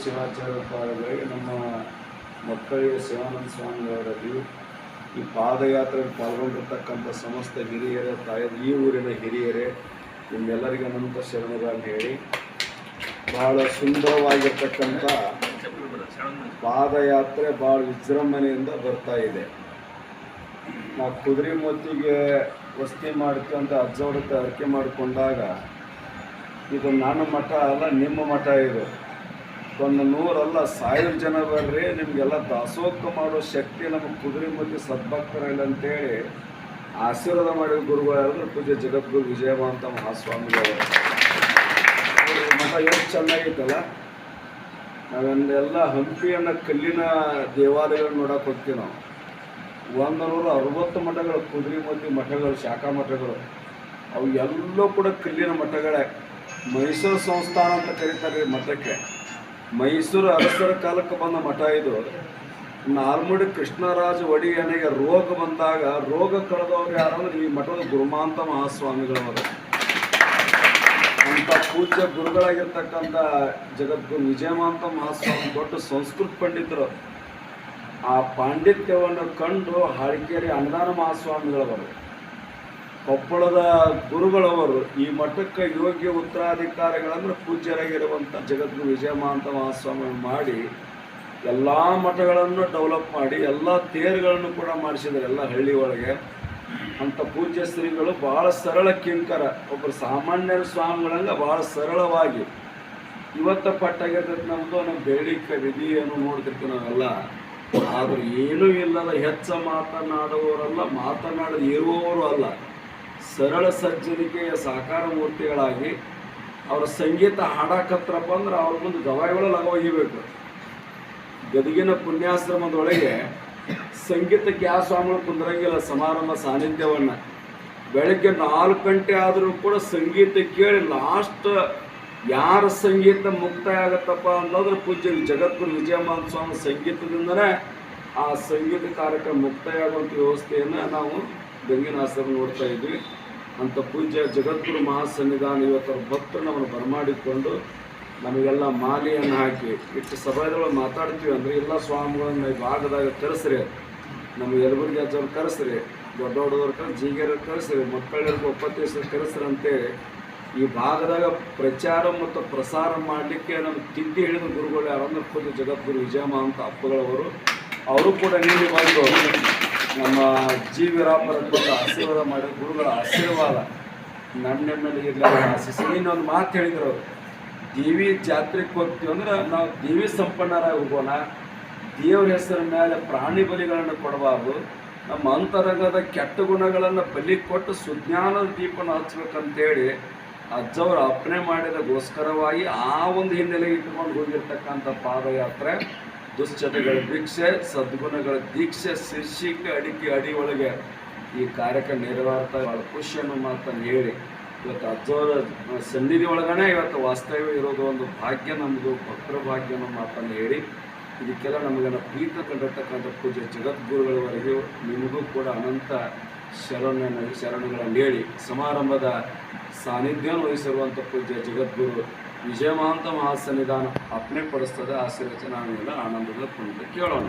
ಶಿವಾಚಾರ್ಯ ಪಾದಗಳಿಗೆ ನಮ್ಮ ಮಕ್ಕಳಿಗೆ ಶಿವಾನಂದ ಸ್ವಾಮಿಯವರಲ್ಲಿ ಈ ಪಾದಯಾತ್ರೆಯಲ್ಲಿ ಪಾಲ್ಗೊಂಡಿರ್ತಕ್ಕಂಥ ಸಮಸ್ತ ಹಿರಿಯರೇ ತಾಯಿ ಈ ಊರಿನ ಹಿರಿಯರೇ, ನಿಮ್ಮೆಲ್ಲರಿಗೂ ಅನಂತ ಶರಣಗಳನ್ನು ಹೇಳಿ. ಭಾಳ ಸುಂದರವಾಗಿರ್ತಕ್ಕಂಥ ಪಾದಯಾತ್ರೆ ಭಾಳ ವಿಜೃಂಭಣೆಯಿಂದ ಬರ್ತಾ ಇದೆ. ನಾವು ಕುದುರೆ ಮೊತ್ತಿಗೆ ವಸ್ತಿ ಮಾಡ್ಕೊಂತ ಅಜ್ಜವ್ರಕ್ಕೆ ಅರಿಕೆ ಮಾಡಿಕೊಂಡಾಗ, ಇದು ನಾನು ಮಠ ಅಲ್ಲ, ನಿಮ್ಮ ಮಠ ಇದು. ಒಂದು ನೂರಲ್ಲ ಸಾವಿರ ಜನ ಬರ್ರಿ ನಿಮಗೆಲ್ಲ ದಾಸೋಹ ಮಾಡೋ ಶಕ್ತಿ ನಮ್ಮ ಕುದುರೆ ಮತ್ತು ಸದ್ಭಕ್ತರಲ್ಲ ಅಂತೇಳಿ ಆಶೀರ್ವಾದ ಮಾಡಿದ ಗುರುಗಳಾದ್ರೆ ಪೂಜೆ ಜಗದ್ಗುರು ವಿಜಯವಂತ ಮಹಾಸ್ವಾಮಿಗಳು ಮಠ ಎಷ್ಟು ಚೆನ್ನಾಗಿತ್ತಲ್ಲ? ನಾವೆಲ್ಲ ಹಂಪಿಯನ್ನ ಕಲ್ಲಿನ ದೇವಾಲಯಗಳು ನೋಡಕ್ಕೆ ಹೋಗ್ತೀವಿ ನಾವು. ಒಂದು ನೂರ ಅರವತ್ತು ಮಠಗಳು, ಕುದುರೆ ಮದ್ದಿ ಮಠಗಳು, ಶಾಖಾ ಮಠಗಳು. ಅವು ಎಲ್ಲೂ ಕೂಡ ಕಲ್ಲಿನ ಮಠಗಳೇ. ಮೈಸೂರು ಸಂಸ್ಥಾನ ಅಂತ ಕರೀತಾರೆ ಮಠಕ್ಕೆ. ಮೈಸೂರು ಅರಸರ ಕಾಲಕ್ಕೆ ಬಂದ ಮಠ ಇದು. ನಾಲ್ಮುಡಿ ಕೃಷ್ಣರಾಜ ಒಡೆಯನಿಗೆ ರೋಗ ಬಂದಾಗ ರೋಗ ಕಳೆದವ್ರು ಯಾರಂದ್ರೆ ಈ ಮಠದ ಗುರುಮಾಂತ ಮಹಾಸ್ವಾಮಿಗಳವರು. ಅಂತ ಪೂಜ್ಯ ಗುರುಗಳಾಗಿರ್ತಕ್ಕಂಥ ಜಗದ್ಗುರು ವಿಜಯಮಾಂತ ಮಹಾಸ್ವಾಮಿ ದೊಡ್ಡ ಸಂಸ್ಕೃತ ಪಂಡಿತರು. ಆ ಪಾಂಡಿತ್ಯವನ್ನು ಕಂಡು ಹಾಡಿಕೇರಿ ಅನುದಾನ ಮಹಾಸ್ವಾಮಿಗಳವರು. ಕೊಪ್ಪಳದ ಗುರುಗಳವರು ಈ ಮಠಕ್ಕೆ ಯೋಗ್ಯ ಉತ್ತರಾಧಿಕಾರಿಗಳಂದ್ರೆ ಪೂಜ್ಯರಾಗಿರುವಂಥ ಜಗದ್ಗುರು ವಿಜಯಮಾಂತ ಮಹಾಸ್ವಾಮಿ ಮಾಡಿ ಎಲ್ಲ ಮಠಗಳನ್ನು ಡೆವಲಪ್ ಮಾಡಿ, ಎಲ್ಲ ತೇರುಗಳನ್ನು ಕೂಡ ಮಾಡಿಸಿದ್ದಾರೆ ಎಲ್ಲ ಹಳ್ಳಿ ಒಳಗೆ. ಅಂಥ ಪೂಜ್ಯ ಶ್ರೀಗಳು ಭಾಳ ಸರಳ ಕಿಂಕರ. ಒಬ್ಬರು ಸಾಮಾನ್ಯ ಸ್ವಾಮಿಗಳಂಗೆ ಭಾಳ ಸರಳವಾಗಿ. ಇವತ್ತ ಪಟ್ಟಾಗಿರ್ತೈತೆ ನಮ್ಮದು ನಮ್ಮ ಬೇಡಿಕೆ ವಿಧಿಯನ್ನು ನೋಡ್ತಿರ್ತೀವಿ ನಾವೆಲ್ಲ. ಆದರೂ ಏನೂ ಇಲ್ಲದ ಹೆಚ್ಚ ಮಾತನಾಡುವವರಲ್ಲ ಮಾತನಾಡದ ಇರುವವರು ಅಲ್ಲ. ಸರಳ ಸಜ್ಜನಿಕೆಯ ಸಾಕಾರ ಮೂರ್ತಿಗಳಾಗಿ ಅವರ ಸಂಗೀತ ಹಾಡಕತ್ರಪ್ಪ ಅಂದ್ರೆ ಅವ್ರ ಮುಂದೆ ಗವಾಯಿಗಳು ಲಗವಾಗಿಬೇಕು. ಗದಗಿನ ಪುಣ್ಯಾಶ್ರಮದೊಳಗೆ ಸಂಗೀತಕ್ಕೆ ಯಾವ ಸ್ವಾಮಿಗಳು ಕುಂದ್ರಂಗಿಲ್ಲ ಸಮಾರಂಭ ಸಾನ್ನಿಧ್ಯವನ್ನು. ಬೆಳಗ್ಗೆ ನಾಲ್ಕು ಗಂಟೆ ಆದರೂ ಕೂಡ ಸಂಗೀತ ಕೇಳಿ ಲಾಸ್ಟ್ ಯಾರ ಸಂಗೀತ ಮುಕ್ತಾಯ ಆಗತ್ತಪ್ಪ ಅಂತಂದ್ರೆ ಪೂಜ್ಯ ಜಗದ್ಗುರು ವಿಜಯಮಾನ ಸ್ವಾಮಿ ಸಂಗೀತದಿಂದನೇ ಆ ಸಂಗೀತ ಕಾರ್ಯಕ್ರಮ ಮುಕ್ತಾಯ ಆಗುವಂಥ ವ್ಯವಸ್ಥೆಯನ್ನು ನಾವು ಗಂಗಿನ ಆಶ್ರಮ ನೋಡ್ತಾ ಇದ್ವಿ. ಅಂತ ಪೂಜ್ಯ ಜಗದ್ಗುರು ಮಹಾಸನ್ನಿಧಾನ ಇವತ್ತರ ಭಕ್ತರು ನಮ್ಮನ್ನು ಬರಮಾಡಿಕೊಂಡು ನಮಗೆಲ್ಲ ಮಾಲೆಯನ್ನು ಹಾಕಿ ಇಷ್ಟು ಸಭೆಗಳು ಮಾತಾಡ್ತೀವಿ ಅಂದರೆ ಎಲ್ಲ ಸ್ವಾಮಿಗಳನ್ನ ಭಾಗದಾಗ ಕರೆಸ್ರಿ. ನಮ್ಮ ಯಲಬುರ್ಗಿ ಅಜ್ಜವ್ರು ಕರೆಸ್ರಿ ದೊಡ್ಡ ದೊಡ್ಡವ್ರ ಕರೆಸಿ ಜೀಗೆರ ಕರೆಸ್ರಿ, ಮಕ್ಕಳಿಗೆ ಒಪ್ಪತ್ತೇಶ್ವರ ಕರೆಸ್ರಿ ಅಂತೇಳಿ ಈ ಭಾಗದಾಗ ಪ್ರಚಾರ ಮತ್ತು ಪ್ರಸಾರ ಮಾಡಲಿಕ್ಕೆ ನಮ್ಮ ತಿದ್ದಿ ಹೇಳಿದ ಗುರುಗಳು ಯಾರಂದ್ರೆ ಖುದ್ದು ಜಗದ್ಗುರು ವಿಜಯಮ್ಮ ಅಂತ ಅಪ್ಪಗಳವರು. ಅವರು ಕೂಡ ನೀಡಿ ಬಂದು ನಮ್ಮ ಜಿ ವೀರಾಪರ ಆಶೀರ್ವಾದ ಮಾಡಿ, ಗುರುಗಳ ಆಶೀರ್ವಾದ ನನ್ನ ಮೇಲೆ ಇರಲಿ ಆಶಿಸಿ. ಇನ್ನೊಂದು ಮಾತು ಹೇಳಿದ್ರು ದೇವಿ ಜಾತ್ರೆಗೆ ಹೋಗ್ತೀವಿ ಅಂದ್ರೆ ನಾವು ದೇವಿ ಸಂಪನ್ನರಾಗಿ ಹೋಗೋಣ. ದೇವರ ಹೆಸರ ಮೇಲೆ ಪ್ರಾಣಿ ಬಲಿಗಳನ್ನು ಕೊಡಬಾರ್ದು. ನಮ್ಮ ಅಂತರಂಗದ ಕೆಟ್ಟ ಗುಣಗಳನ್ನು ಬಲಿ ಕೊಟ್ಟು ಸುಜ್ಞಾನದ ದೀಪನ ಹಚ್ಬೇಕಂತೇಳಿ ಅಜ್ಜವರು ಅಪ್ಪಣೆ ಮಾಡಿದಗೋಸ್ಕರವಾಗಿ ಆ ಒಂದು ಹಿನ್ನೆಲೆ ಇಟ್ಕೊಂಡು ಹೋಗಿರ್ತಕ್ಕಂಥ ಪಾದಯಾತ್ರೆ. ದುಶ್ಚಟಗಳ ಭಿಕ್ಷೆ, ಸದ್ಗುಣಗಳ ದೀಕ್ಷೆ, ಶೀರ್ಷಿಕೆ, ಅಡಿಕೆ, ಅಡಿ ಒಳಗೆ ಈ ಕಾರ್ಯಕ್ರಮ ನೆರವೇರ್ತಾ ಭಾಳ ಖುಷಿಯನ್ನು ಮಾತನ್ನು ಹೇಳಿ. ಇವತ್ತು ಅಜ್ಜವರ ಸನ್ನಿಧಿ ಒಳಗನೆ ಇವತ್ತು ವಾಸ್ತವ್ಯ ಇರೋದು ಒಂದು ಭಾಗ್ಯ ನಮ್ಮದು ಭಕ್ತರ ಭಾಗ್ಯ ಅನ್ನೋ ಮಾತನ್ನು ಹೇಳಿ. ಇದಕ್ಕೆಲ್ಲ ನಮಗೆಲ್ಲ ಪ್ರೀತ ಕಂಡಿರ್ತಕ್ಕಂಥ ಪೂಜೆ ಜಗದ್ಗುರುಗಳವರೆಗೂ ನಿಮಗೂ ಕೂಡ ಅನಂತ ಶರಣ ಶರಣಗಳನ್ನು ಹೇಳಿ. ಸಮಾರಂಭದ ಸಾನ್ನಿಧ್ಯವನ್ನು ವಹಿಸಿರುವಂಥ ಪೂಜ್ಯ ಜಗದ್ಗುರು ವಿಜಯಮಾಂತ ಮಹಾಸನ್ನಿಧಾನ. ಅಪ್ಪಣೆ ಪಡಿಸ್ತದೆ ಆಶೀರ್ವಚನ ಆನಂದದ ಪುನಃ ಕೇಳೋಣ